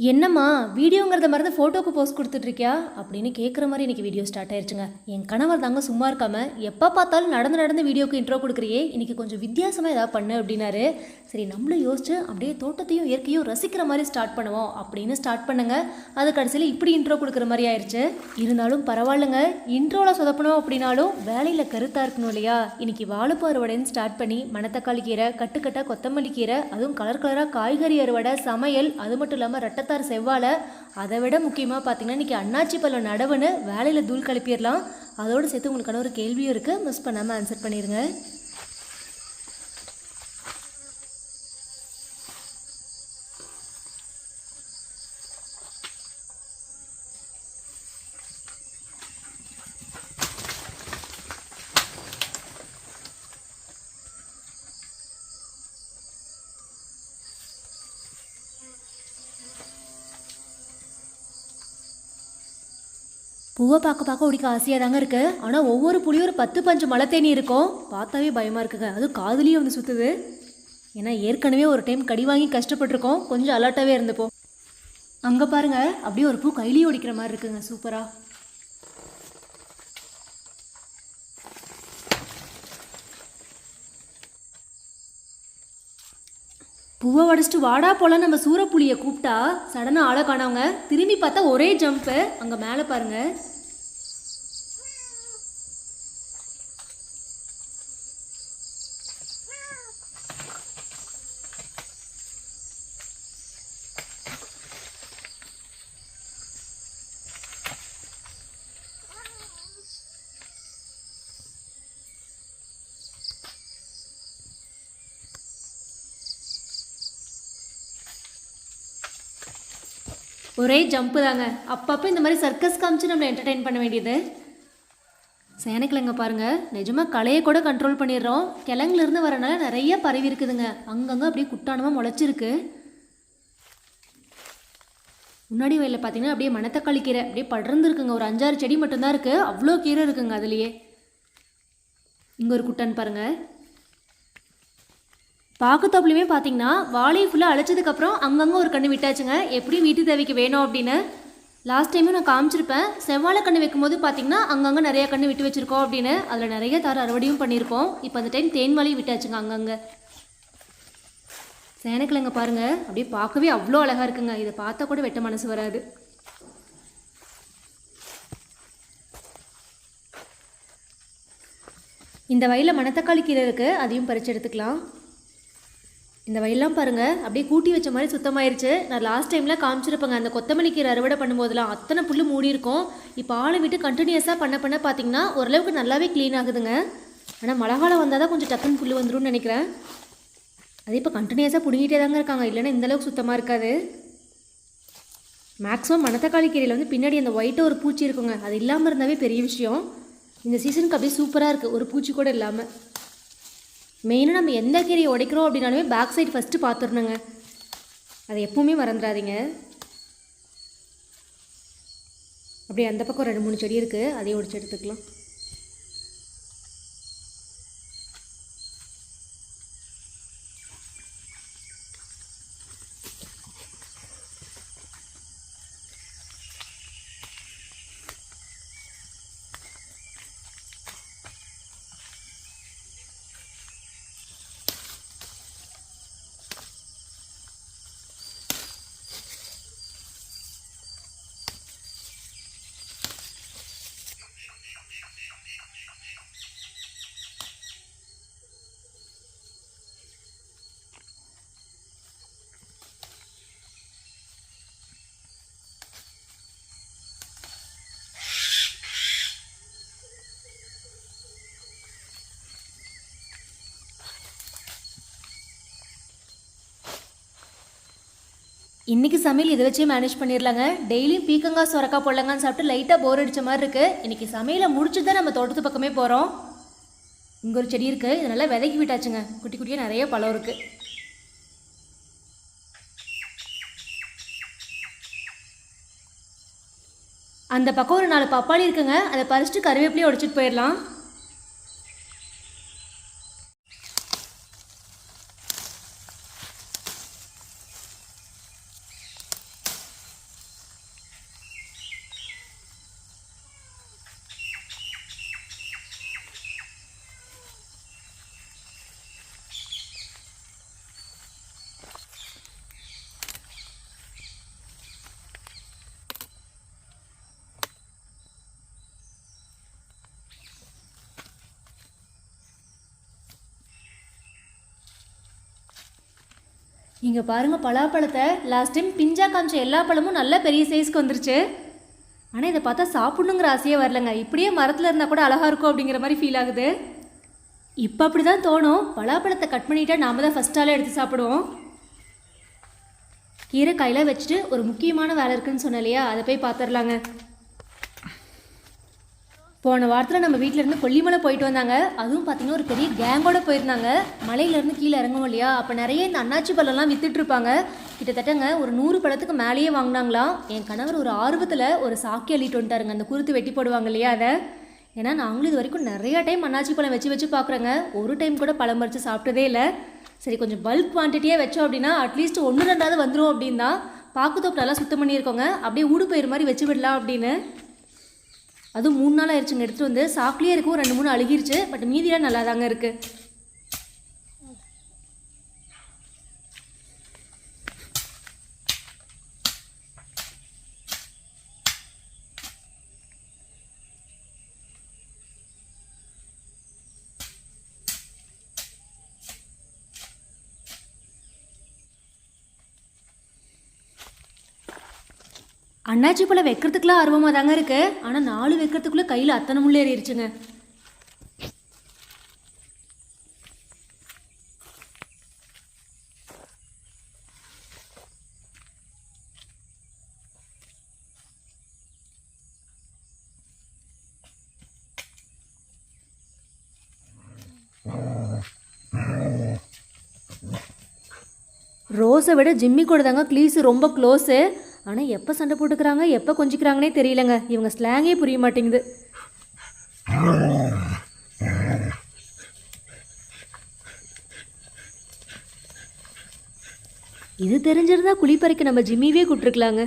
என்னம்மா வீடியோங்கிறத மறந்து ஃபோட்டோக்கு போஸ்ட் கொடுத்துட்ருக்கியா அப்படின்னு கேட்குற மாதிரி இன்றைக்கி வீடியோ ஸ்டார்ட் ஆயிடுச்சுங்க என் கணவர் தாங்க சும்மா இருக்காம எப்போ பார்த்தாலும் நடந்து நடந்து வீடியோக்கு இன்ட்ரோ கொடுக்குறியே இன்னைக்கு கொஞ்சம் வித்தியாசமாக ஏதாவது பண்ணு அப்படின்னாரு. சரி நம்மளும் யோசிச்சு அப்படியே தோட்டத்தையும் இயற்கையும் ரசிக்கிற மாதிரி ஸ்டார்ட் பண்ணுவோம் அப்படின்னு ஸ்டார்ட் பண்ணுங்க. அது கடைசியில் இப்படி இன்ட்ரோ கொடுக்குற மாதிரி ஆயிடுச்சு இருந்தாலும் பரவாயில்லைங்க இன்ட்ரோவில் சொதப்பணும் அப்படின்னாலும் வேலையில் கருத்தாக இருக்கணும் இல்லையா? இன்றைக்கி வாழைப்பு அறுவடைன்னு ஸ்டார்ட் பண்ணி மணத்தக்காளி கீரை கட்டுக்கட்டாக கொத்தமல்லி கீரை அதுவும் கலர் கலராக காய்கறி அறுவடை சமையல் அது மட்டும் இல்லாமல் ரெட்டத்தார் செவ்வாழை. அதை விட முக்கியமாக பார்த்தீங்கன்னா இன்றைக்கி அண்ணாச்சி பழம் நடவுன்னு வேலையில் தூள் கலப்பிடலாம். அதோடு சேர்த்து உங்களுக்கான ஒரு கேள்வியும் இருக்குது மிஸ் பண்ணாமல் ஆன்சர் பண்ணிடுங்க பூவை பார்க்க பார்க்க உடிக்க ஆசையாக தாங்க இருக்கு. ஆனால் ஒவ்வொரு புளியும் ஒரு பத்து பஞ்சு மலை தேனி இருக்கும். பார்த்தாவே பயமாக இருக்குங்க. அதுவும் காதுலேயும் வந்து சுற்றுது ஏன்னா ஏற்கனவே ஒரு டைம் கடி வாங்கி கஷ்டப்பட்டிருக்கோம். கொஞ்சம் அலர்ட்டாகவே இருந்துப்போம். அங்கே பாருங்க. அப்படியே ஒரு பூ கையிலேயே ஒடிக்கிற மாதிரி இருக்குங்க. சூப்பராக பூவை உடச்சிட்டு வாடா போல நம்ம சூரப்புளியை கூப்பிட்டா சடனாக ஆளை காணவங்க திரும்பி பார்த்தா ஒரே ஜம்ப்பு அங்கே மேலே பாருங்கள் ஒரே ஜம்ப்பு தாங்க. அப்பப்போ இந்த மாதிரி சர்க்கஸ் காமிச்சு நம்மளை என்டர்டெயின் பண்ண வேண்டியது. சேனக்கிழங்க பாருங்கள் நிஜமாக கலையை கூட கண்ட்ரோல் பண்ணிடுறோம். கிழங்குலேருந்து வரனால நிறைய பரவி இருக்குதுங்க. அங்கங்கே அப்படியே குட்டானமாக முளைச்சிருக்கு. முன்னாடி வயலில் பார்த்தீங்கன்னா அப்படியே மணத்தக்காளி கீரை அப்படியே படர்ந்து இருக்குங்க. ஒரு அஞ்சாறு செடி மட்டும்தான் இருக்குது அவ்வளோ கீரை இருக்குங்க அதுலேயே. இங்கே ஒரு குட்டான் பாருங்கள் பாக்குத்தோப்புலையுமே பார்த்தீங்கன்னா வாழையை ஃபுல்லாக அழைச்சதுக்கப்புறம் அங்கங்கே ஒரு கன்று விட்டாச்சுங்க. எப்படி வீட்டு தேவைக்கு வேணும் அப்படின்னு? லாஸ்ட் டைமும் நான் காமிச்சிருப்பேன். செவ்வாழை கன்று வைக்கும்போது பார்த்தீங்கன்னா அங்கங்கே நிறைய கன்று விட்டு வச்சுருக்கோம் அப்படின்னு. அதில் நிறைய தர அறுவடையும் பண்ணியிருக்கோம் இப்போ அந்த டைம் தேன்மலையும் விட்டாச்சுங்க அங்கங்கே. சேனக்கிழங்க பாருங்கள் அப்படியே பார்க்கவே அவ்வளோ அழகாக இருக்குங்க. இதை பார்த்தா கூட வெட்ட மனசு வராது. இந்த வயலில் மணத்தக்காளி கீரை இருக்குது அதையும் பறித்து எடுத்துக்கலாம். இந்த வயல்லாம் பாருங்கள் அப்படியே கூட்டி வச்ச மாதிரி சுத்தமாயிருச்சு. நான் லாஸ்ட் டைமில் காமிச்சிருப்பேங்க அந்த கொத்தமல்லி கீரை அறுவடை பண்ணும்போதெல்லாம் அத்தனை புல்லு மூடி இருக்கும். இப்போ ஆளை விட்டு கண்டினியூஸாக பண்ண பண்ண பார்த்தீங்கன்னா ஓரளவுக்கு நல்லாவே க்ளீன் ஆகுதுங்க. ஆனால் மழை காலம் வந்தால் தான் கொஞ்சம் டக்குன்னு புல்லு வந்துரும்னு நினைக்கிறேன். அது இப்போ கண்டினியூஸாக பிடுங்கிட்டே தாங்க இருக்காங்க. இல்லைன்னா இந்த அளவுக்கு சுத்தமாக இருக்காது. மேக்ஸிமம் மணத்தக்காளி கீரையில் வந்து பின்னாடி அந்த ஒயிட்டாக ஒரு பூச்சி இருக்குங்க. அது இல்லாமல் இருந்தாவே பெரிய விஷயம். இந்த சீசனுக்கு அப்படியே சூப்பராக இருக்குது ஒரு பூச்சி கூட இல்லாமல் மெயினாக நம்ம எந்த கீரையை உடைக்கிறோம் அப்படின்னாலுமே பேக் சைடு ஃபஸ்ட்டு பார்த்துடணுங்க அதை எப்பவுமே மறந்துடாதீங்க. அப்படியே அந்த பக்கம் ரெண்டு மூணு செடி இருக்குது அதையும் ஒடிச்சு எடுத்துக்கலாம். இன்றைக்கி சமையல் இதை வச்சே மேனேஜ் பண்ணிடலாங்க டெய்லியும் பீக்கங்காய் சுரக்கா பொல்லங்கான்னு சாப்பிட்டு லைட்டாக போர் அடிச்ச மாதிரி இருக்குது இன்றைக்கி சமையலை முடிச்சு தான் நம்ம தோட்டத்து பக்கமே போகிறோம் இங்கே ஒரு செடி இருக்குது இது நல்லா விதைக்கி விட்டாச்சுங்க. குட்டி குட்டியாக நிறைய பழம் இருக்குது அந்த பக்கம் ஒரு நாலு பப்பாளி இருக்குங்க. அதை பறிச்சுட்டு கருவேப்பிலையே உடைச்சிட்டு போயிடலாம் இங்கே பாருங்கள் பலாப்பழத்தை லாஸ்ட் டைம் பிஞ்சா காமிச்ச எல்லா பழமும் நல்ல பெரிய சைஸ்க்கு வந்துருச்சு. ஆனால் இதை பார்த்தா சாப்பிடணுங்கிற ஆசையே வரலங்க. இப்படியே மரத்தில் இருந்தால் கூட அழகாக இருக்கும் அப்படிங்கிற மாதிரி ஃபீல் ஆகுது. இப்போ அப்படி தான் தோணும். பலாப்பழத்தை கட் பண்ணிட்டா நாம் தான் ஃபஸ்ட்டாலே எடுத்து சாப்பிடுவோம். கீரை கையில் வச்சுட்டு ஒரு முக்கியமான வேலை இருக்குன்னு சொன்ன இல்லையா? அதை போய் பார்த்துடலாங்க. போன வாரத்தில் நம்ம வீட்டிலேருந்து இருந்து கொல்லிமலை போயிட்டு வந்தாங்க. அதுவும் பார்த்தீங்கன்னா ஒரு பெரிய கேங்கோட போயிருந்தாங்க. மலையிலேருந்து கீழே இறங்குவோம் இல்லையா? அப்போ நிறைய இந்த அன்னாச்சி பழம்லாம் வித்துட்ருப்பாங்க கிட்டத்தட்டங்க ஒரு நூறு பழத்துக்கு மேலேயே வாங்கினாங்களாம். என் கணவர் ஒரு ஆர்வத்தில் ஒரு சாக்கி அள்ளிட்டு வந்துட்டாருங்க. அந்த குருத்து வெட்டி போடுவாங்க இல்லையா அதை? ஏன்னா நாங்களும் இது வரைக்கும் நிறைய டைம் அண்ணாச்சி பழம் வச்சு வச்சு பார்க்குறோங்க ஒரு டைம் கூட பழம் பறித்து சாப்பிட்டதே இல்லை. சரி கொஞ்சம் பல்க் குவான்டிட்டியே வச்சோம் அப்படின்னா அட்லீஸ்ட் ஒன்று ரெண்டாவது வந்துடும் அப்படின்னா பாக்கு தோப்பு நல்லா சுத்தம் பண்ணியிருக்கோங்க. அப்படியே ஊடு பயிர் மாதிரி வச்சு விடலாம் அப்படின்னு. அதுவும் மூணு நாள் ஆயிடுச்சுங்க. எடுத்துகிட்டு வந்து சாக்லேயே இருக்கும் ரெண்டு மூணு அழுகிருச்சு. பட் மீதியெலாம் நல்லா தாங்க இருக்குது அண்ணாச்சி பழம் வைக்கிறதுக்குலாம் ஆர்வமாக தாங்க இருக்கு. ஆனால் நாலு வைக்கிறதுக்குள்ளே கையில் அத்தனை முள்ளே ஏறிடுச்சுங்க. ரோஸை விட ஜிம்மி கூட தாங்க க்ளீஸு ரொம்ப க்ளோஸு ஆனால் எப்போ சண்டை போட்டுக்கிறாங்க எப்போ கொஞ்சிக்கிறாங்கன்னே தெரியலங்க. இவங்க ஸ்லாங்கே புரிய மாட்டேங்குது. இது தெரிஞ்சிருந்தா குளிப்பறைக்கு நம்ம ஜிம்மிவே கூப்பிட்டுருக்கலாங்க.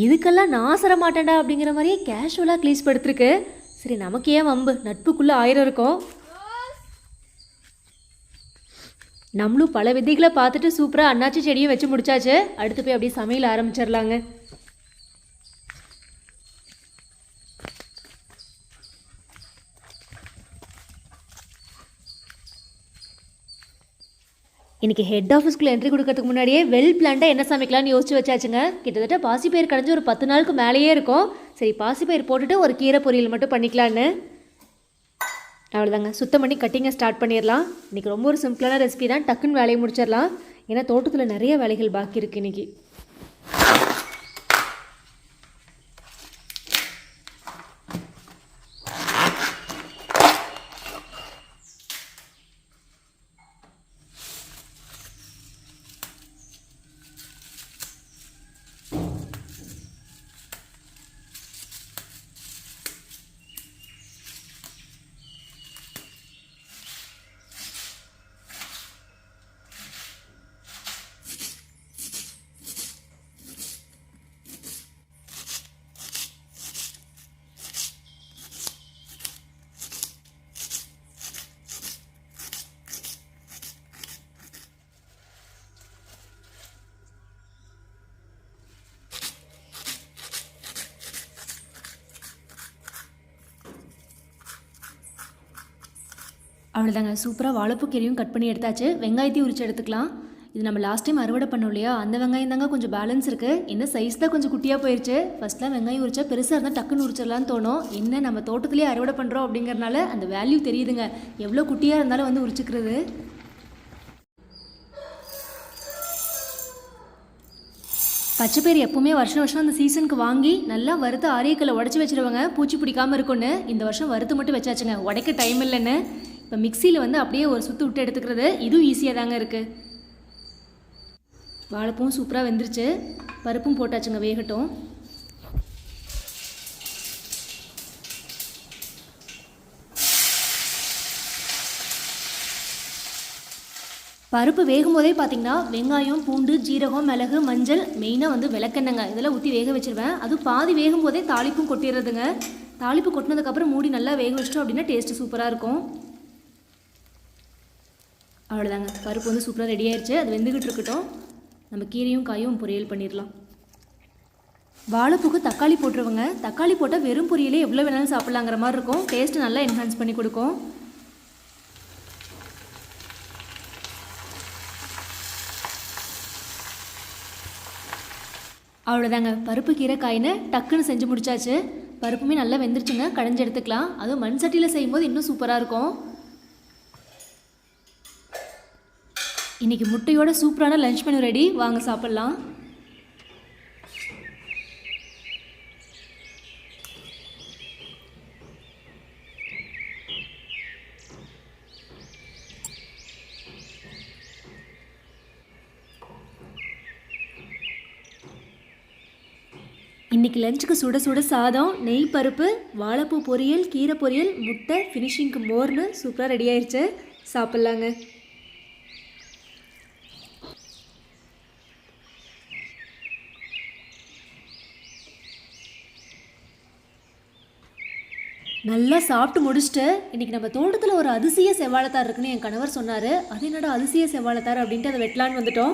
இதுக்கெல்லாம் நான் சர மாட்டேன்டா அப்படிங்கிற மாதிரியே கேஷுவலாக க்ளீஸ் படுத்துருக்கு. சரி நமக்கு ஏன் வம்பு. நட்புக்குள்ளே ஆயிரம் இருக்கும். நம்மளும் பல விதைகளை பார்த்துட்டு சூப்பராக அண்ணாச்சி செடியும் வச்சு முடிச்சாச்சு. அடுத்து போய் அப்படியே சமையல் ஆரம்பிச்சிடலாங்க இன்னைக்கு ஹெட் ஆஃபீஸ்க்குள்ளே என்ட்ரி கொடுக்கறதுக்கு முன்னாடியே வெல் பிளான்டாக என்ன சமைக்கலாம்னு யோசிச்சு வச்சாச்சுங்க. கிட்டத்தட்ட பாசிப்பயிர் கடைஞ்சி ஒரு பத்து நாளுக்கு மேலேயே இருக்கும். சரி பாசிப்பயிர் போட்டுட்டு ஒரு கீரை பொரியல் மட்டும் பண்ணிக்கலான்னு. அவ்வளோதாங்க சுத்தம் பண்ணி கட்டிங்கை ஸ்டார்ட் பண்ணிடலாம். இன்றைக்கி ரொம்ப ஒரு சிம்பிளான ரெசிபி தான். டக்குன்னு வேலையை முடிச்சிடலாம். ஏன்னா தோட்டத்தில் நிறைய வேலைகள் பாக்கி இருக்குது இன்றைக்கி அவ்வளோதாங்க சூப்பராக வாழைப்பூ கீரையும் கட் பண்ணி எடுத்தாச்சு. வெங்காயத்தையும் உரிச்சு எடுத்துக்கலாம். இது நம்ம லாஸ்ட் டைம் அறுவடை பண்ணோம் இல்லையா? அந்த வெங்காயம் தாங்க கொஞ்சம் பேலன்ஸ் இருக்குது என்ன சைஸ் தான் கொஞ்சம் குட்டியாக போயிடுச்சு ஃபஸ்ட்லாம் வெங்காயம் உரிச்சா பெருசாக இருந்தால் டக்குன்னு உரிச்சிடலான்னு தோணும். என்ன நம்ம தோட்டத்துலேயே அறுவடை பண்ணுறோம் அப்படிங்கறனால அந்த வேல்யூ தெரியுதுங்க. எவ்வளோ குட்டியாக இருந்தாலும் வந்து உரிச்சுக்கிறது. பச்சைப்பயிறு எப்பவுமே வருஷம் வருஷம் அந்த சீசனுக்கு வாங்கி நல்லா வறுத்து ஆரியக்கல்ல உடச்சி வச்சிருவாங்க. பூச்சி பிடிக்காம இருக்கும்னு. இந்த வருஷம் வறுத்து மட்டும் வச்சாச்சுங்க. உடைக்க டைம் இல்லைன்னு. இப்போ மிக்சியில் வந்து அப்படியே ஒரு சுற்று விட்டு எடுத்துக்கிறது இதுவும் ஈஸியாக தாங்க இருக்குது வாழைப்பூவும் சூப்பராக வெந்துருச்சு. பருப்பும் போட்டாச்சுங்க வேகட்டும். பருப்பு வேகும் போதே பார்த்தீங்கன்னா வெங்காயம் பூண்டு ஜீரகம் மிளகு மஞ்சள் மெயினாக வந்து விளக்கெண்ணெங்க இதெல்லாம் ஊற்றி வேக வச்சிருவேன். அதுவும் பாதி வேகும் போதே தாளிப்பும் கொட்டிடுறதுங்க தாளிப்பு கொட்டினதுக்கப்புறம் மூடி நல்லா வேக வச்சிட்டோம் அப்படின்னா டேஸ்ட்டு சூப்பராக இருக்கும். அவ்வளோதாங்க பருப்பு வந்து சூப்பராக ரெடி ஆயிடுச்சு அது வெந்துக்கிட்டு இருக்கட்டும். நம்ம கீரையும் காயும் பொரியல் பண்ணிடலாம். வாழைப்பூக்கு தக்காளி போட்டுருவங்க. தக்காளி போட்டால் வெறும் பொரியலே எவ்வளோ வேணாலும் சாப்பிட்லாங்கிற மாதிரி இருக்கும். டேஸ்ட்டு நல்லா என்ஹான்ஸ் பண்ணி கொடுக்கும். அவ்வளோதாங்க பருப்பு கீரை காயின்னு டக்குன்னு செஞ்சு முடிச்சாச்சு. பருப்புமே நல்லா வெந்துருச்சுங்க. கடைஞ்சி எடுத்துக்கலாம். அதுவும் மண் சட்டியில் செய்யும்போது இன்னும் சூப்பராக இருக்கும். இன்னைக்கு முட்டையோட சூப்பரான லஞ்ச் மெனு ரெடி வாங்க சாப்பிட்லாம். இன்னைக்கு லஞ்சுக்கு சுட சுட சாதம் நெய் பருப்பு வாழைப்பூ பொரியல் கீரை பொரியல் முட்டை ஃபினிஷிங்க்கு மோர்னு சூப்பராக ரெடி ஆயிடுச்சு சாப்பிட்லாங்க. நல்லா சாப்பிட்டு முடிச்சுட்டு இன்னைக்கு நம்ம தோட்டத்தில் ஒரு அதிசய செவ்வாழைத்தார் இருக்குன்னு என் கணவர் சொன்னார். அது என்னடா அதிசய செவ்வாழைத்தார் அப்படின்ட்டு அதை வெட்டலான்னு வந்துட்டோம்.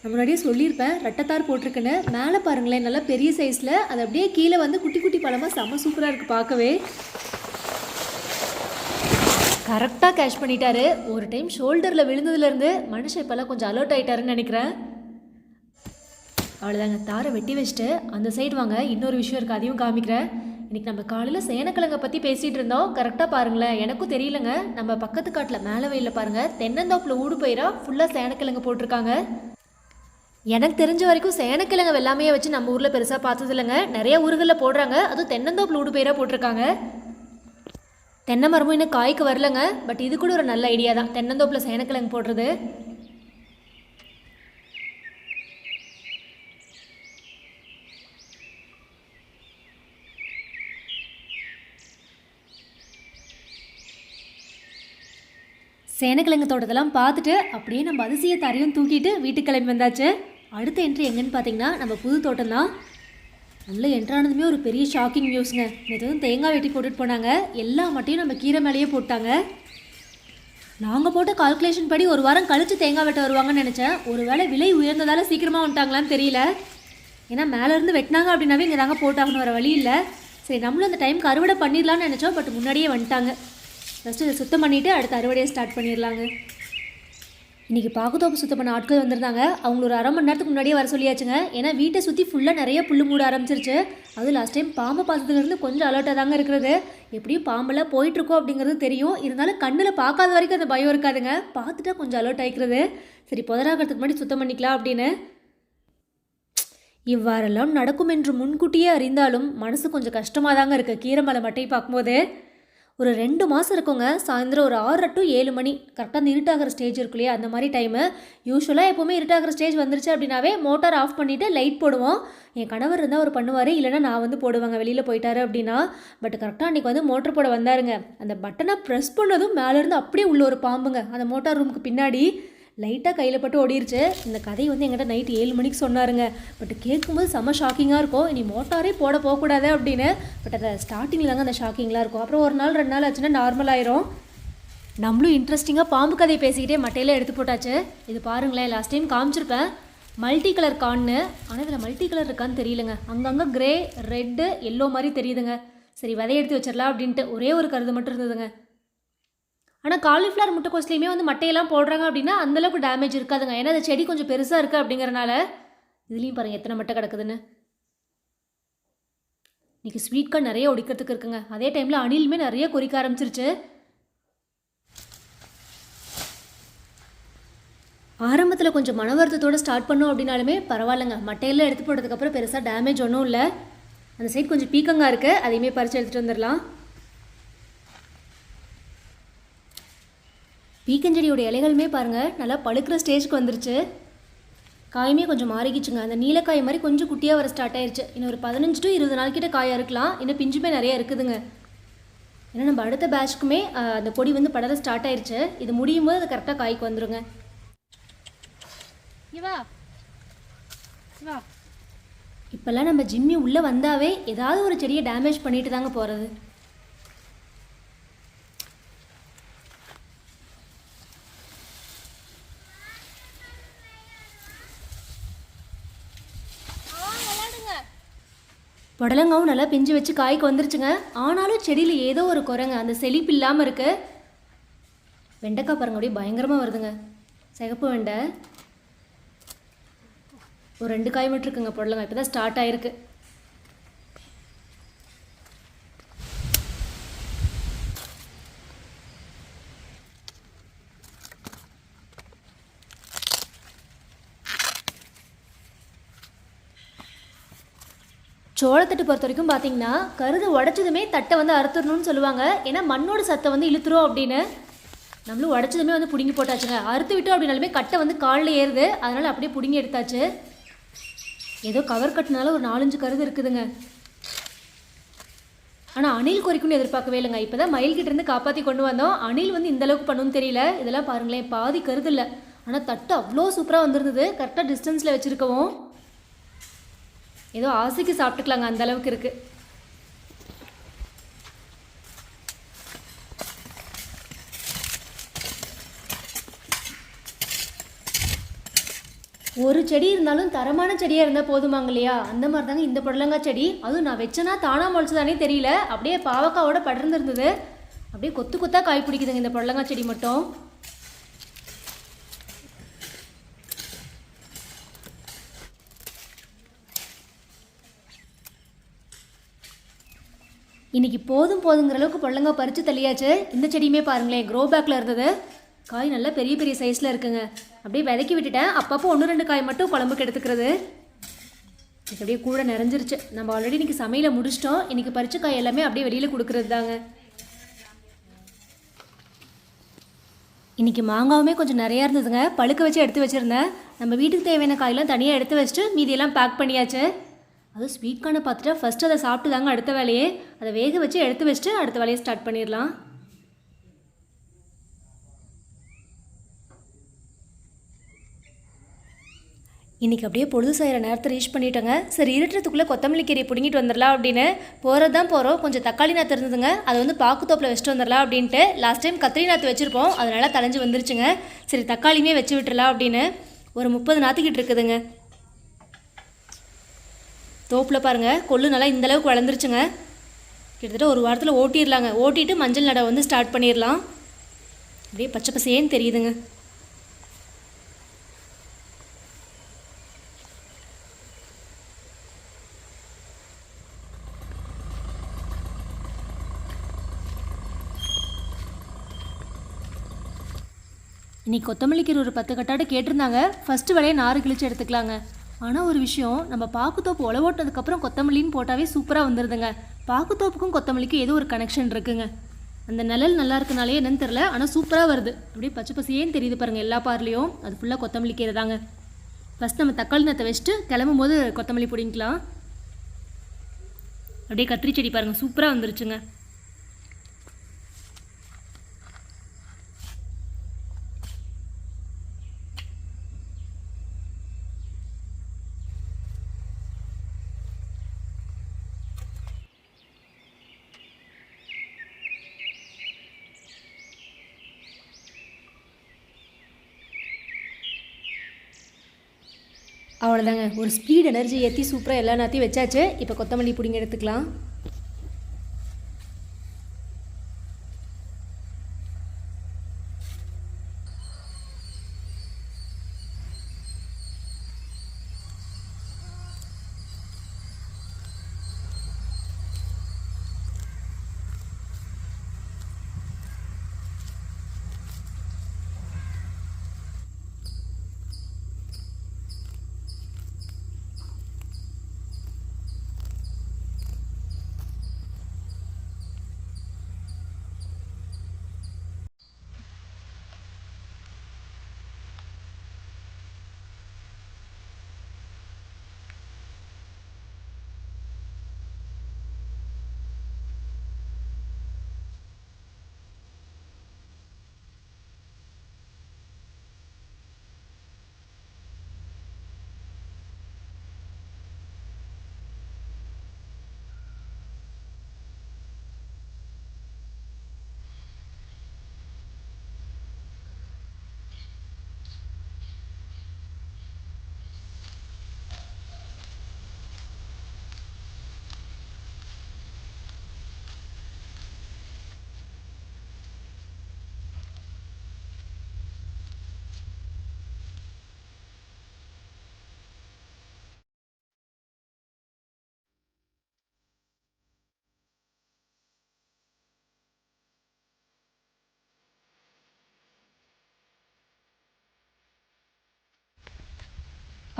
நான் முன்னாடியே சொல்லியிருப்பேன் ரெட்டத்தார் போட்டிருக்குன்னு. மேலே பாருங்களேன் நல்லா பெரிய சைஸில் அது அப்படியே கீழே வந்து குட்டி குட்டி பழமாக செம்ம சூப்பராக இருக்குது பார்க்கவே. கரெக்டாக கேட்ச் பண்ணிட்டாரு. ஒரு டைம் ஷோல்டரில் விழுந்ததுலேருந்து மனுஷன் இப்போல்லாம் கொஞ்சம் அலர்ட் ஆயிட்டாருன்னு நினைக்கிறேன். அவ்வளோதாங்க தாரை வெட்டி வச்சுட்டு அந்த சைடு வாங்க. இன்னொரு விஷயம் இருக்குது அதையும் காமிக்கிறேன். இன்னைக்கு நம்ம காலையில் சேனக்கிழங்கை பற்றி பேசிகிட்டு இருந்தோம். கரெக்டாக பாருங்களேன். எனக்கும் தெரியலங்க. நம்ம பக்கத்து காட்டில் மேலே வெயில பாருங்கள் தென்னந்தோப்பில் ஊடு பயிரா ஃபுல்லாக சேனக்கிழங்கு போட்டிருக்காங்க. எனக்கு தெரிஞ்ச வரைக்கும் சேனக்கிழங்கு வெள்ளாமையே வச்சு நம்ம ஊரில் பெருசாக பார்த்தது இல்லைங்க நிறைய ஊர்களில் போடுறாங்க. அதுவும் தென்னந்தோப்பில் ஊடு பயிராக போட்டிருக்காங்க. தென்னை மரமும் இன்னும் காய்க்கு வரலங்க. பட் இது கூட ஒரு நல்ல ஐடியா தான். தென்னந்தோப்பில் சேனக்கிழங்கு போடுறது. சேனக்கிழங்கு தோட்டத்தெல்லாம் பார்த்துட்டு அப்படியே நம்ம அதிசய தரையும் தூக்கிட்டு வீட்டுக்கு கிளம்பி வந்தாச்சு. அடுத்த என்ட்ரி எங்கன்னு பார்த்தீங்கன்னா நம்ம புது தோட்டம் தான். உள்ளே என்ட்ரானதுமே ஒரு பெரிய ஷாக்கிங் நியூஸ்ங்க எதுவும் தேங்காய் வெட்டி போட்டுட்டு போனாங்க. எல்லா மட்டையும் நம்ம கீரை மேலேயே போட்டாங்க. நாங்கள் போட்ட கால்குலேஷன் படி ஒரு வாரம் கழித்து தேங்காய் வெட்ட வருவாங்கன்னு நினச்சேன். ஒரு வேளை விலை உயர்ந்ததால் சீக்கிரமாக வந்துட்டாங்களான்னு தெரியல. ஏன்னா மேலேருந்து வெட்டினாங்க அப்படின்னாவே இங்கே தாங்க போட்டாங்கன்னு வர வழி இல்லை. சரி நம்மளும் அந்த டைம்க்கு அறுவடை பண்ணிடலாம்னு நினச்சோம். பட் முன்னாடியே வந்துட்டாங்க. ஃபஸ்ட்டு இதை சுத்தம் பண்ணிவிட்டு அடுத்த அறுவடையை ஸ்டார்ட் பண்ணிடலாங்க. இன்றைக்கி பாக்குத்தோப்பு சுத்தம் பண்ண ஆட்கள் வந்திருந்தாங்க. அவங்க ஒரு அரை மணி நேரத்துக்கு முன்னாடியே வர சொல்லியாச்சுங்க. ஏன்னா வீட்டை சுற்றி ஃபுல்லாக நிறைய புல் மூட ஆரம்பிச்சிருச்சு. அதுவும் லாஸ்ட் டைம் பாம்பை பார்த்ததுலேருந்து கொஞ்சம் அலர்ட்டாக தாங்க இருக்கிறது. எப்படியும் பாம்பெல்லாம் போயிட்டுருக்கோம் அப்படிங்கிறது தெரியும். இருந்தாலும் கண்ணில் பார்க்காத வரைக்கும் அந்த பயம் இருக்காதுங்க. பார்த்துட்டா கொஞ்சம் அலர்ட் ஆகிக்கிறது சரி புதராகிறதுக்கு முன்னாடி சுத்தம் பண்ணிக்கலாம் அப்படின்னு. இவ்வாறெல்லாம் நடக்கும் என்று முன்கூட்டியே அறிந்தாலும் மனசு கொஞ்சம் கஷ்டமாக தாங்க இருக்குது கீரை மலை மட்டை பார்க்கும்போது. ஒரு ரெண்டு மாதம் இருக்குங்க. சாயந்தரம் ஒரு ஆறு டு ஏழு மணி. கரெக்டாக அந்த இருட்டாகிற ஸ்டேஜ் இருக்கு இல்லையா அந்த மாதிரி டைமு யூஸ்வலாக எப்போவுமே இருட்டாகிற ஸ்டேஜ் வந்துருச்சு அப்படின்னாவே மோட்டார் ஆஃப் பண்ணிவிட்டு லைட் போடுவோம். என் கணவர் இருந்தால் அவர் பண்ணுவார் இல்லைன்னா நான் வந்து போடுவாங்க. வெளியில் போயிட்டாரு அப்படின்னா. பட் கரெக்டாக அன்றைக்கி வந்து மோட்டர் போட வந்தாருங்க. அந்த பட்டனை ப்ரெஸ் பண்ணதும் மேலேருந்து அப்படியே உள்ள ஒரு பாம்புங்க. அந்த மோட்டார் ரூமுக்கு பின்னாடி லைட்டாக கையில் பட்டு ஓடிருச்சு. இந்த கதை வந்து எங்கிட்ட நைட் ஏழு மணிக்கு சொன்னாருங்க. பட் கேட்கும்போது செம்ம ஷாக்கிங்காக இருக்கும். இனி மோட்டாரே போட போகக்கூடாது அப்படின்னு. பட் அதை ஸ்டார்டிங்கில் தாங்க அந்த ஷாக்கிங்லாம் இருக்கும். அப்புறம் ஒரு நாள் ரெண்டு நாள் ஆச்சுன்னா நார்மல் ஆயிரும். நம்மளும் இன்ட்ரெஸ்டிங்காக பாம்பு கதையை பேசிக்கிட்டே மட்டையில எடுத்து போட்டாச்சு. இது பாருங்களேன் லாஸ்ட் டைம் காமிச்சிருப்பேன். மல்டி கலர் கான்னு ஆனால் இதில் மல்டி கலர் இருக்கான்னு தெரியலங்க. அங்கங்கே கிரே ரெட்டு எல்லோ மாதிரி தெரியுதுங்க. சரி விதைய எடுத்து வச்சிடலாம் அப்படின்ட்டு ஒரே ஒரு கருது மட்டும் இருந்ததுங்க. ஆனால் காலிஃப்ளவர் முட்டைக்கோஸ்லேயுமே வந்து மட்டையெல்லாம் போடுறாங்க அப்படின்னா அந்தளவுக்கு டேமேஜ் இருக்காதுங்க. ஏன்னா அந்த செடி கொஞ்சம் பெருசாக இருக்குது அப்படிங்கிறனால இதுலேயும் பாருங்கள் எத்தனை மட்டை கிடக்குதுன்னு. இன்றைக்கி ஸ்வீட் கார்ன் நிறைய ஒடிக்கிறதுக்கு இருக்குங்க. அதே டைமில் அணிலுமே நிறைய கொறிக்க ஆரம்பிச்சிருச்சு. ஆரம்பத்தில் கொஞ்சம் மன வருத்தத்தோடு ஸ்டார்ட் பண்ணோம் அப்படின்னாலுமே பரவாயில்லைங்க. மட்டையெல்லாம் எடுத்து போட்டதுக்கப்புறம் பெருசாக டேமேஜ் ஒன்றும் இல்லை. அந்த சைட் கொஞ்சம் பீக்கங்காக இருக்குது அதையுமே பறித்து எடுத்துகிட்டு வந்துடலாம். பீக்கஞ்செடியோட இலைகளுமே பாருங்கள் நல்லா பழுக்கிற ஸ்டேஜ்க்கு வந்துருச்சு. காயுமே கொஞ்சம் மாறிக்கிச்சுங்க. அந்த நீலக்காய் மாதிரி கொஞ்சம் குட்டியாக வர ஸ்டார்ட் ஆயிடுச்சு இன்னும் ஒரு பதினஞ்சு டு இருபது நாள்கிட்ட காயாக இருக்கலாம். இன்னும் பிஞ்சுமே நிறைய இருக்குதுங்க. ஏன்னா நம்ம அடுத்த பேட்ச்க்குமே அந்த கொடி வந்து படர ஸ்டார்ட் ஆயிடுச்சு இது முடியும் போது அது கரெக்டாக காய்க்கு வந்துருங்க. இவா வா. இப்போல்லாம் நம்ம ஜிம்மி உள்ளே வந்தாவே ஏதாவது ஒரு செடியை டேமேஜ் பண்ணிட்டு தாங்க போகிறது புடலங்காவும் நல்லா பிஞ்சு வச்சு காய்க்கு வந்துருச்சுங்க. ஆனாலும் செடியில் ஏதோ ஒரு குறைங்க அந்த செழிப்பு இல்லாமல் இருக்கு. வெண்டைக்காய் பாருங்க அப்படியே பயங்கரமாக வருதுங்க. சிகப்பு வெண்டை. ஒரு ரெண்டு காய் மட்டும் இருக்குங்க புடலங்காய். இப்போ தான் ஸ்டார்ட் ஆகிருக்கு சோளத்தட்டு பொறுத்த வரைக்கும் பார்த்தீங்கன்னா கருது உடச்சதுமே தட்டை வந்து அறுத்துடணும்னு சொல்லுவாங்க. ஏன்னா மண்ணோட சத்தை வந்து இழுத்துரும் அப்படின்னு. நம்மளும் உடச்சதுமே வந்து பிடுங்கி போட்டாச்சுங்க. அறுத்து விட்டோம் அப்படின்னாலுமே கட்டை வந்து காலில் ஏறுது. அதனால் அப்படியே பிடுங்கி எடுத்தாச்சு. ஏதோ கவர் கட்டினால ஒரு நாலஞ்சு கருது இருக்குதுங்க. ஆனால் அணில் குறைக்கும்னு எதிர்பார்க்கவே இல்லைங்க. இப்போ தான் மயில்கிட்டேருந்து காப்பாற்றி கொண்டு வந்தோம். அணில் வந்து இந்த அளவுக்கு பண்ணுன்னு தெரியல. இதெல்லாம் பாருங்களேன் பாதி கருது இல்லை. ஆனால் தட்டு அவ்வளோ சூப்பராக வந்திருந்தது. கரெக்டாக டிஸ்டன்ஸில் வச்சுருக்கவும். ஏதோ ஆசைக்கு சாப்பிட்டுக்கலாங்க அந்த அளவுக்கு இருக்கு. ஒரு செடி இருந்தாலும் தரமான செடியாக இருந்தால் போதுமாங்க இல்லையா? அந்த மாதிரி தாங்க இந்த புடலங்காய் செடி. அதுவும் நான் வச்சேன்னா தானாக முளைச்சதானே தெரியல. அப்படியே பாவக்காவோட படர்ந்துருந்தது. அப்படியே கொத்து கொத்தாக காய் பிடிக்குதுங்க இந்த புடலங்காய் செடி மட்டும். இன்னைக்கு போதும் போதுங்கிற அளவுக்கு பொடலங்காய் பறித்து தள்ளியாச்சு. இந்த செடியுமே பாருங்களேன் க்ரோ பேக்கில் இருந்தது. காய் நல்லா பெரிய பெரிய சைஸில் இருக்குங்க. அப்படியே விதைக்கி விட்டுட்டேன். அப்பப்போ ஒன்று ரெண்டு காய் மட்டும் குழம்புக்கு எடுத்துக்கிறது. இது அப்படியே கூட நிறைஞ்சிருச்சு. நம்ம ஆல்ரெடி இன்னைக்கு சமையலை முடிச்சிட்டோம். இன்னைக்கு பறிச்ச காய் எல்லாமே அப்படியே வெளியில் கொடுக்குறது தாங்க. இன்னைக்கு மாங்காவுமே கொஞ்சம் நிறையா இருந்ததுங்க. பழுக்க வச்சு எடுத்து வச்சுருந்தேன். நம்ம வீட்டுக்கு தேவையான காயெல்லாம் தனியாக எடுத்து வச்சுட்டு மீதியெல்லாம் பேக் பண்ணியாச்சு. அதுவும் ஸ்வீட் கார்னை பார்த்துட்டா ஃபஸ்ட்டு அதை சாப்பிட்டு தாங்க அடுத்த வேலையே. அதை வேக வச்சு எடுத்து வச்சுட்டு அடுத்த வேலையை ஸ்டார்ட் பண்ணிடலாம். இன்றைக்கி அப்படியே பொழுது சாயிற நேரத்தை ரீச் பண்ணிட்டேங்க. சரி இருட்டுறதுக்குள்ளே கொத்தமல்லி கீரையை பிடுங்கிட்டு வந்துடலாம் அப்படின்னு. போகிறது தான் போகிறோம் கொஞ்சம் தக்காளி நாற்று இருந்ததுங்க. அதை வந்து பாக்குத்தோப்பில் வச்சுட்டு வந்துடலாம் அப்படின்ட்டு. லாஸ்ட் டைம் கத்திரி நாற்று வச்சுருப்போம். அதனால் தலைஞ்சு வந்துருச்சுங்க. சரி தக்காளியுமே வச்சு விட்டுறலாம் அப்படின்னு. ஒரு முப்பது நாற்றுக்கிட்டு இருக்குதுங்க. தோப்பில் பாருங்கள் கொள்ளு நல்லா இந்தளவுக்கு வளர்ந்துருச்சுங்க. கிட்டத்தட்ட ஒரு வாரத்தில் ஓட்டிடலாங்க. ஓட்டிட்டு மஞ்சள் நடை வந்து ஸ்டார்ட் பண்ணிடலாம். அப்படியே பச்சை பசேன்னு தெரியுதுங்க. இன்றைக்கி கொத்தமல்லி கீரை ஒரு பத்து கட்டாட்டு கேட்டிருந்தாங்க. ஃபஸ்ட்டு விலையை நாறு கிழிச்சு எடுத்துக்கலாங்க. ஆனால் ஒரு விஷயம் நம்ம பாக்குத்தோப்பு உழவோட்டதுக்கப்புறம் கொத்தமல்லின்னு போட்டாவே சூப்பராக வந்துடுதுங்க பாக்குத்தோப்புக்கும் கொத்தமல்லிக்கும் ஏதோ ஒரு கனெக்ஷன் இருக்குங்க. அந்த நிழல் நல்லா இருக்கனாலே என்னன்னு தெரில ஆனால் சூப்பராக வருது. அப்படியே பச்சை பசையேன்னு தெரியுது பாருங்கள் எல்லா பார்லையும். அது ஃபுல்லாக கொத்தமல்லி கீரை தாங்க. ஃபஸ்ட் நம்ம தக்காளி நத்தை வச்சுட்டு கிளம்பும் போது கொத்தமல்லி பிடிங்கிக்கலாம் அப்படியே கத்திரி செடி பாருங்கள் சூப்பராக வந்துருச்சுங்க. அவ்வளோதாங்க ஒரு ஸ்பீட் எனர்ஜி ஏற்றி சூப்பராக எல்லா நாத்தையும் வச்சாச்சு. இப்போ கொத்தமல்லி பிடிங்க எடுத்துக்கலாம்.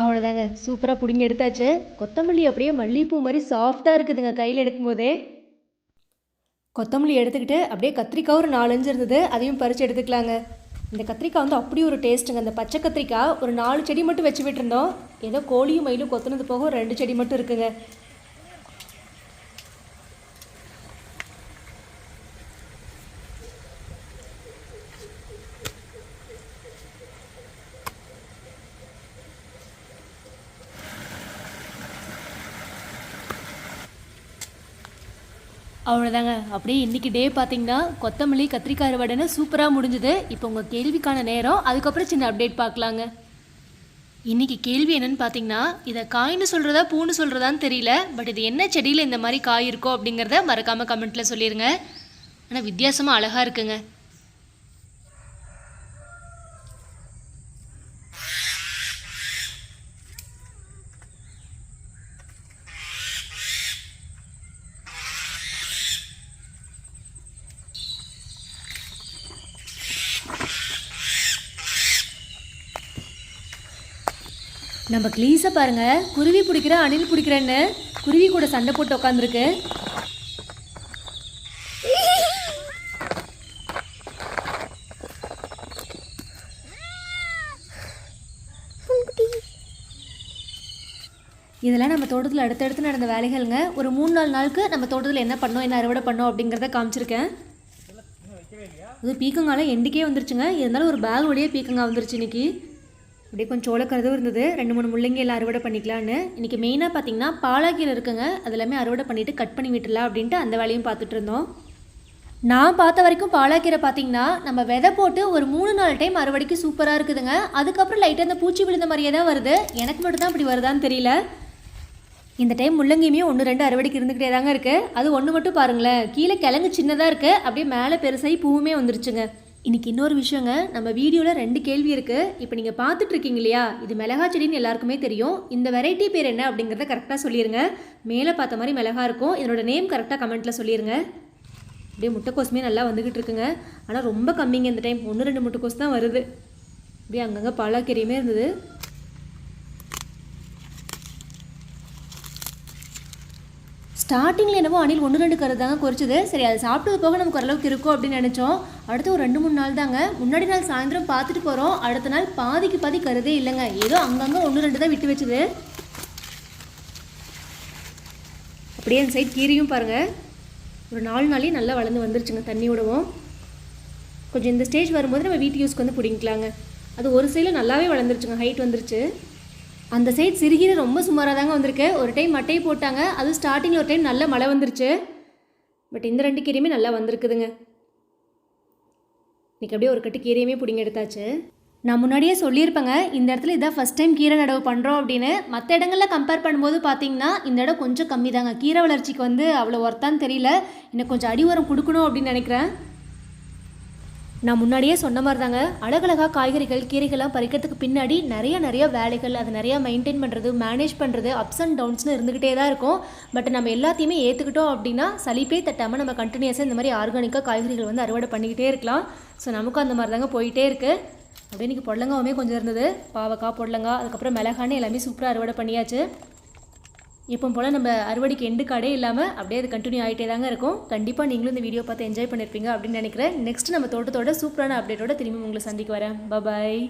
அவ்வளோதாங்க சூப்பராக பிடுங்கி எடுத்தாச்சு. கொத்தமல்லி அப்படியே மல்லிகைப்பூ மாதிரி சாஃப்டாக இருக்குதுங்க கையில் எடுக்கும்போதே. கொத்தமல்லி எடுத்துக்கிட்டு அப்படியே கத்திரிக்காய் ஒரு நாலஞ்சு இருந்தது. அதையும் பறித்து எடுத்துக்கலாங்க. இந்த கத்திரிக்காய் வந்து அப்படி ஒரு டேஸ்ட்டுங்க. அந்த பச்சை கத்திரிக்காய் ஒரு நாலு செடி மட்டும் வச்சு விட்டுருந்தோம். ஏதோ கோழியும் மயிலும் கொத்துனது போக ரெண்டு செடி மட்டும் இருக்குங்க. அவ்வளோதாங்க அப்படியே இன்றைக்கி டே பார்த்தீங்கன்னா கொத்தமல்லி கத்திரிக்காய் அறுவடைன்னு சூப்பராக முடிஞ்சுது. இப்போ உங்கள் கேள்விக்கான நேரம். அதுக்கப்புறம் சின்ன அப்டேட் பார்க்கலாங்க. இன்னைக்கு கேள்வி என்னன்னு பார்த்தீங்கன்னா இதை காய்னு சொல்கிறதா பூன்னு சொல்கிறதான்னு தெரியல. பட் இது என்ன செடியில் இந்த மாதிரி காய் இருக்கோ அப்படிங்கிறத மறக்காமல் கமெண்ட்டில் சொல்லிடுங்க ஆனால் வித்தியாசமாக அழகாக இருக்குங்க. நம்ம க்ளீஸை பாருங்க. குருவி பிடிக்கிற அணில் பிடிக்கிறேன்னு குருவி கூட சண்டை போட்டு உட்காந்துருக்கு இதெல்லாம் நம்ம தோட்டத்தில் அடுத்தடுத்து நடந்த வேலைகள்ங்க. ஒரு மூணு நாலு நாளுக்கு நம்ம தோட்டத்தில் என்ன பண்ணோம் என்ன அறுவடை பண்ணோம் அப்படிங்கிறத காமிச்சிருக்கேன். அது பீக்கங்காலாம் எண்டுக்கே வந்துருச்சுங்க. இருந்தாலும் ஒரு பேக் வழியே பீக்கங்காய் வந்துருச்சு இன்னைக்கு. அப்படியே கொஞ்சம் சோளக்கருதும் இருந்தது. ரெண்டு மூணு முள்ளங்கி எல்லாம் அறுவடை பண்ணிக்கலான்னு இன்றைக்கி மெயினாக பார்த்தீங்கன்னா பாலாக்கீரை இருக்குங்க. அது எல்லாமே அறுவடை பண்ணிவிட்டு கட் பண்ணி விட்டுலாம் அப்படின்ட்டு அந்த வேலையும் பார்த்துட்டு இருந்தோம். நான் பார்த்த வரைக்கும் பாலாக்கீரை பார்த்தீங்கன்னா நம்ம விதை போட்டு ஒரு மூணு நாலு டைம் அறுவடைக்கு சூப்பராக இருக்குதுங்க. அதுக்கப்புறம் லைட்டாக அந்த பூச்சி விழுந்த மாதிரியே தான் வருது. எனக்கு மட்டும் தான் அப்படி வருதான்னு தெரியல. இந்த டைம் முள்ளங்கியுமே ஒன்று ரெண்டு அறுவடைக்கு இருந்துக்கிட்டே தாங்க இருக்குது அது ஒன்று மட்டும் பாருங்களேன். கீழே கிழங்கு சின்னதாக இருக்குது அப்படியே மேலே பெருசாகி பூவுமே வந்துருச்சுங்க. இன்றைக்கி இன்னொரு விஷயங்க. நம்ம வீடியோவில் ரெண்டு கேள்வி இருக்குது இப்போ நீங்கள் பார்த்துட்ருக்கீங்க இல்லையா? இது மிளகா செடின்னு எல்லாருக்குமே தெரியும். இந்த வெரைட்டி பேர் என்ன அப்படிங்கிறத கரெக்டாக சொல்லிடுங்க மேலே பார்த்த மாதிரி மிளகா இருக்கும். இதனோட நேம் கரெக்டாக கமெண்ட்டில் சொல்லிடுங்க அப்படியே முட்டைக்கோசுமே நல்லா வந்துக்கிட்டு இருக்குங்க ஆனால் ரொம்ப கம்மிங்க இந்த டைம் ஒன்று ரெண்டு முட்டைக்கோஸ் தான் வருது. அப்படியே அங்கங்கே பாலாக்கீரையுமே இருந்தது. ஸ்டார்டிங்கில் என்னவோ அணில் ஒன்று ரெண்டு கரு தாங்க குறைச்சிது. சரி அது சாப்பிட்டது போக நமக்கு ஓரளவுக்கு இருக்கும் அப்படின்னு நினச்சோம். அடுத்து ஒரு ரெண்டு மூணு நாள் தாங்க. முன்னாடி நாள் சாயந்தரம் பார்த்துட்டு போகிறோம் அடுத்த நாள் பாதிக்கு பாதி கருதே இல்லைங்க. ஏதோ அங்கங்கே ஒன்று ரெண்டு தான் விட்டு வச்சுது. அப்படியே அந்த சைட் கீரியும் பாருங்கள் ஒரு நாலு நாளே நல்லா வளர்ந்து வந்துருச்சுங்க தண்ணி விடவும். கொஞ்சம் இந்த ஸ்டேஜ் வரும்போது நம்ம வீட்டு யூஸ்க்கு வந்து பிடிங்கிக்கலாங்க. அது ஒரு சைடில் நல்லாவே வளர்ந்துருச்சுங்க. ஹைட் வந்துருச்சு. அந்த சைட் சிறுகீரை ரொம்ப சுமாராக தாங்க வந்திருக்கு. ஒரு டைம் மட்டையை போட்டாங்க. அது ஸ்டார்டிங்கில் ஒரு டைம் நல்ல மழை வந்துருச்சு. பட் இந்த ரெண்டு கீரையுமே நல்லா வந்திருக்குதுங்க. இன்றைக்கி அப்படியே ஒரு கட்டு கீரையுமே பிடிங்க எடுத்தாச்சு. நான் முன்னாடியே சொல்லியிருப்பேங்க இந்த இடத்துல இதான் ஃபஸ்ட் டைம் கீரை நடவு பண்ணுறோம் அப்படின்னு. மற்ற இடங்களில் கம்பேர் பண்ணும்போது பார்த்தீங்கன்னா இந்த இடம் கொஞ்சம் கம்மி தாங்க கீரை வளர்ச்சிக்கு வந்து அவ்வளோ ஒர்த்தான்னு தெரியல. இன்னும் கொஞ்சம் அடி உரம் கொடுக்கணும் அப்படின்னு நினைக்கிறேன். நான் முன்னாடியே சொன்ன மாதிரி தாங்க அழகழகாக காய்கறிகள் கீரைகள்லாம் பறிக்கிறதுக்கு பின்னாடி நிறைய நிறைய வேலைகள் அதை நிறையா மெயின்டைன் பண்ணுறது மேனேஜ் பண்ணுறது அப்ஸ் அண்ட் டவுன்ஸ்னு இருந்துக்கிட்டே தான் இருக்கும். பட் நம்ம எல்லாத்தையுமே ஏற்றுக்கிட்டோம் அப்படின்னா சலிப்பே தட்டாமல் நம்ம கண்டினியூஸாக இந்த மாதிரி ஆர்கானிக்காக காய்கறிகள் வந்து அறுவடை பண்ணிக்கிட்டே இருக்கலாம். ஸோ நமக்கும் அந்த மாதிரி தாங்க போயிட்டே இருக்குது அப்படியே இன்றைக்கி பொடலங்காவுமே கொஞ்சம் இருந்தது. பாவக்காய் பொடலங்காய் அதுக்கப்புறம் மிளகான்னு எல்லாமே சூப்பராக அறுவடை பண்ணியாச்சு. எப்போ போல் நம்ம அறுவடைக்கு எண்டு காடே இல்லாமல் அப்படியே அது கண்டினியூ ஆகிட்டே தாங்க இருக்கும். கண்டிப்பாக நீங்களும் இந்த வீடியோ பார்த்து என்ஜாய் பண்ணியிருப்பீங்க அப்படின்னு நினைக்கிறேன். நெக்ஸ்ட் நம்ம தோட்டத்தோட சூப்பரான அப்டேட்டோட திரும்பி உங்களை சந்திக்க வரேன். பாய்